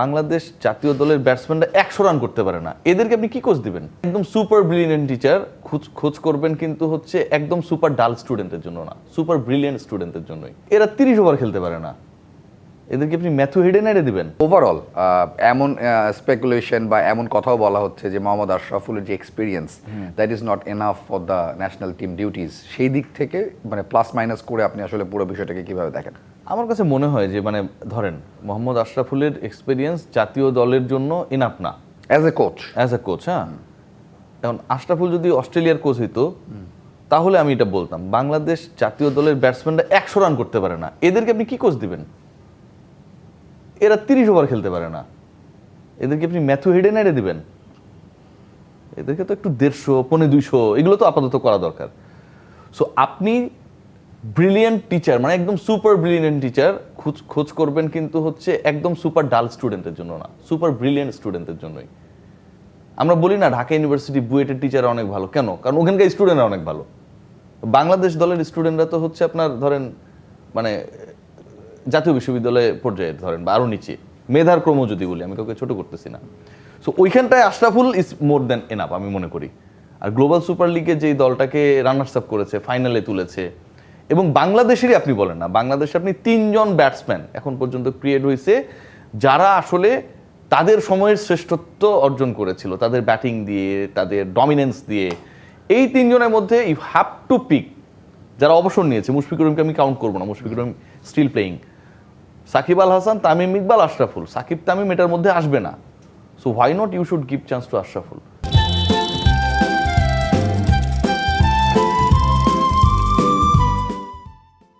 বাংলাদেশ জাতীয় দলের ব্যাটসম্যানরা একশো রান করতে পারে না। এদেরকে আপনি কি কোচ দিবেন? একদম সুপার ব্রিলিয়েন্ট টিচার খোঁজ খোঁজ করবেন কিন্তু হচ্ছে একদম সুপার ডাল স্টুডেন্টের জন্য না সুপার ব্রিলিয়েন্ট স্টুডেন্টের জন্যই। এরা তিরিশ ওভার খেলতে পারে না। এদেরকে আপনি ম্যাথু হেডে এড়ে দিবেন ওভারঅল এমন স্পেকুলেশন বা এমন কথাও বলা হচ্ছে যে মোহাম্মদ আশরাফুলের যে experience that is not enough for the national team duties সেই দিক থেকে মানে প্লাস মাইনাস করে আপনি আসলে পুরো বিষয়টাকে কীভাবে দেখেন? আমার কাছে মনে হয় যে মানে ধরেন মোহাম্মদ আশরাফুলের এক্সপিরিয়েন্স জাতীয় দলের জন্য এনাফ না। As a coach as a coach হ্যাঁ। এখন আশরাফুল যদি অস্ট্রেলিয়ার কোচ হইতো তাহলে আমি এটা বলতাম বাংলাদেশ জাতীয় দলের ব্যাটসম্যানরা একশো রান করতে পারে না। এদেরকে আপনি কি কোচ দিবেন? এরা তিরিশ ওভার খেলতে পারে না। এদেরকে আপনি ম্যাথু হেডে নেড়ে দিবেন। এদেরকে তো একটু দেড়শো পনেরো দুইশো, এগুলো তো আপাতত করা দরকার। সো আপনি ব্রিলিয়েন্ট টিচার মানে একদম সুপার ব্রিলিয়েন্ট টিচার খোঁজ খোঁজ করবেন কিন্তু হচ্ছে একদম সুপার ডাল স্টুডেন্টের জন্য না। সুপার ব্রিলিয়েন্ট স্টুডেন্টের জন্যই। আমরা বলি না, ঢাকা ইউনিভার্সিটি বুয়েটের টিচার অনেক ভালো। কেন? কারণ ওখানকার স্টুডেন্টরা অনেক ভালো। বাংলাদেশ দলের স্টুডেন্টরা তো হচ্ছে আপনার ধরেন মানে জাতীয় বিশ্ববিদ্যালয়ে পর্যায়ে ধরেন বা আরও নিচে, মেধার ক্রম যদি বলি, আমি কাউকে ছোট করতেছি না। So ওইখানটায় Ashraful is more than enough আমি মনে করি। আর গ্লোবাল সুপার লিগে যেই দলটাকে রানার্স আপ করেছে ফাইনালে তুলেছে, এবং বাংলাদেশেরই আপনি বলেন না, বাংলাদেশে আপনি তিনজন ব্যাটসম্যান এখন পর্যন্ত ক্রিয়েট হয়েছে যারা আসলে তাদের সময়ের শ্রেষ্ঠত্ব অর্জন করেছিল, তাদের ব্যাটিং দিয়ে, তাদের ডমিনেন্স দিয়ে। এই তিনজনের মধ্যে ইউ হ্যাভ টু পিক যারা অবসর নিয়েছে, মুশফিকুর রহিমকে আমি কাউন্ট করব না, মুশফিকুর রহিম স্টিল প্লেয়িং সাকিব আল হাসান, তামিম ইকবাল, আশরাফুল। সাকিব, তামিম এটার মধ্যে আসবে না। So why not you should give chance to Ashraful